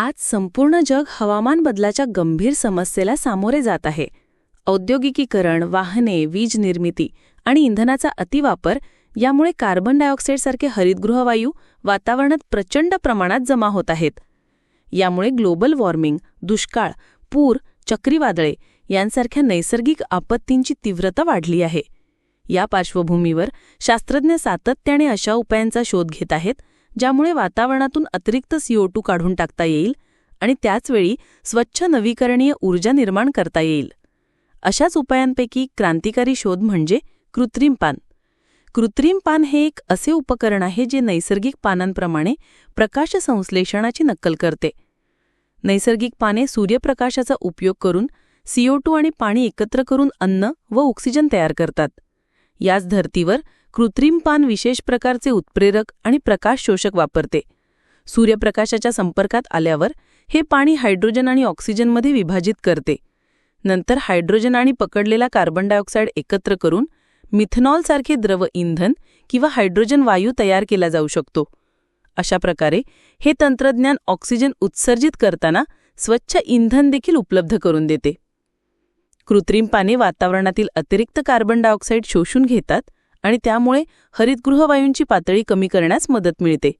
आज संपूर्ण जग हवामान बदलाच्या गंभीर समस्येला सामोरे जात आहे. औद्योगिकीकरण वाहने वीज निर्मिती आणि इंधनाचा अतिवापर यामुळे कार्बन डायऑक्साईडसारखे हरितगृहवायू वातावरणात प्रचंड प्रमाणात जमा होत आहेत. यामुळे ग्लोबल वॉर्मिंग दुष्काळ पूर चक्रीवादळे यांसारख्या नैसर्गिक आपत्तींची तीव्रता वाढली आहे. या पार्श्वभूमीवर शास्त्रज्ञ सातत्याने अशा उपायांचा शोध घेत आहेत ज्यामुळे वातावरणातून अतिरिक्त सीओ टू काढून टाकता येईल आणि त्याचवेळी स्वच्छ नवीकरणीय ऊर्जा निर्माण करता येईल. अशाच उपायांपैकी क्रांतिकारी शोध म्हणजे कृत्रिम पान. कृत्रिम पान हे एक असे उपकरण आहे जे नैसर्गिक पानांप्रमाणे प्रकाश संश्लेषणाची नक्कल करते. नैसर्गिक पाने सूर्यप्रकाशाचा उपयोग करून सीओ टू आणि पाणी एकत्र करून अन्न व ऑक्सिजन तयार करतात. याच धर्तीवर कृत्रिम पान विशेष प्रकारचे उत्प्रेरक आणि प्रकाश शोषक वापरते. सूर्यप्रकाशाच्या संपर्कात आल्यावर हे पाणी हायड्रोजन आणि ऑक्सिजनमध्ये विभाजित करते. नंतर हायड्रोजन आणि पकडलेला कार्बन डायऑक्साईड एकत्र करून मिथेनॉलसारखे द्रव इंधन किंवा हायड्रोजन वायू तयार केला जाऊ शकतो. अशा प्रकारे हे तंत्रज्ञान ऑक्सिजन उत्सर्जित करताना स्वच्छ इंधन देखील उपलब्ध करून देते. कृत्रिम पाने वातावरणातील अतिरिक्त कार्बन डायऑक्साईड शोषून घेतात आणि त्यामुळे हरितगृह वायूंची पातळी कमी करण्यास मदत मिळते.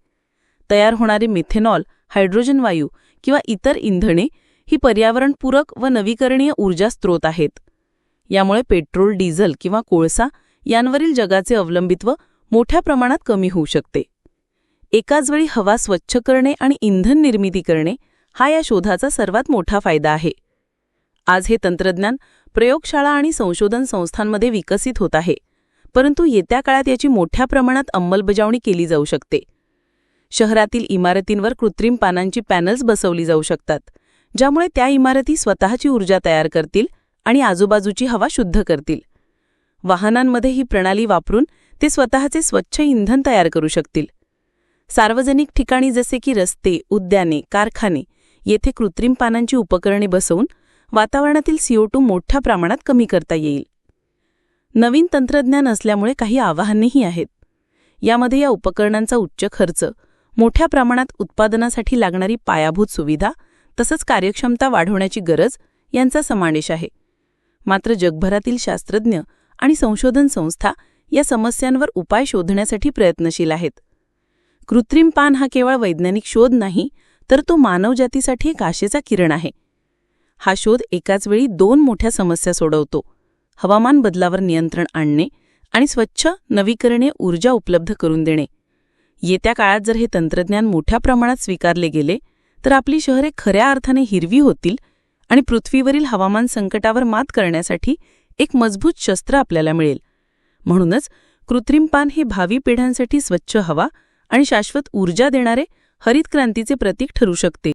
तयार होणारे मिथेनॉल हायड्रोजन वायू किंवा इतर इंधने ही पर्यावरणपूरक व नवीकरणीय ऊर्जा स्रोत आहेत. यामुळे पेट्रोल डिझेल किंवा कोळसा यांवरील जगाचे अवलंबित्व मोठ्या प्रमाणात कमी होऊ शकते. एकाच वेळी हवा स्वच्छ करणे आणि इंधन निर्मिती करणे हा या शोधाचा सर्वात मोठा फायदा आहे. आज हे तंत्रज्ञान प्रयोगशाळा आणि संशोधन संस्थांमध्ये विकसित होत आहे. परंतु येत्या काळात याची मोठ्या प्रमाणात अंमलबजावणी केली जाऊ शकते. शहरातील इमारतींवर कृत्रिम पानांची पॅनल्स बसवली जाऊ शकतात ज्यामुळे त्या इमारती स्वतःची ऊर्जा तयार करतील आणि आजूबाजूची हवा शुद्ध करतील. वाहनांमध्ये ही प्रणाली वापरून ते स्वतःचे स्वच्छ इंधन तयार करू शकतील. सार्वजनिक ठिकाणी जसे की रस्ते उद्याने कारखाने येथे कृत्रिम पानांची उपकरणे बसवून वातावरणातील सीओ टू मोठ्या प्रमाणात कमी करता येईल. नवीन तंत्रज्ञान असल्यामुळे काही आव्हानेही आहेत. यामध्ये या उपकरणांचा उच्च खर्च मोठ्या प्रमाणात उत्पादनासाठी लागणारी पायाभूत सुविधा तसंच कार्यक्षमता वाढवण्याची गरज यांचा समावेश आहे. मात्र जगभरातील शास्त्रज्ञ आणि संशोधन संस्था या समस्यांवर उपाय शोधण्यासाठी प्रयत्नशील आहेत. कृत्रिम पान हा केवळ वैज्ञानिक शोध नाही तर तो मानवजातीसाठी एक आशेचा किरण आहे. हा शोध एकाच वेळी दोन मोठ्या समस्या सोडवतो. हवामान बदलावर नियंत्रण आणणे आणि स्वच्छ नवीकरणीय ऊर्जा उपलब्ध करून देणे. येत्या काळात जर हे तंत्रज्ञान मोठ्या प्रमाणात स्वीकारले गेले तर आपली शहरे खऱ्या अर्थाने हिरवी होतील आणि पृथ्वीवरील हवामान संकटावर मात करण्यासाठी एक मजबूत शस्त्र आपल्याला मिळेल. म्हणूनच कृत्रिम पान हे भावी पिढ्यांसाठी स्वच्छ हवा आणि शाश्वत ऊर्जा देणारे हरित क्रांतीचे प्रतीक ठरू शकते.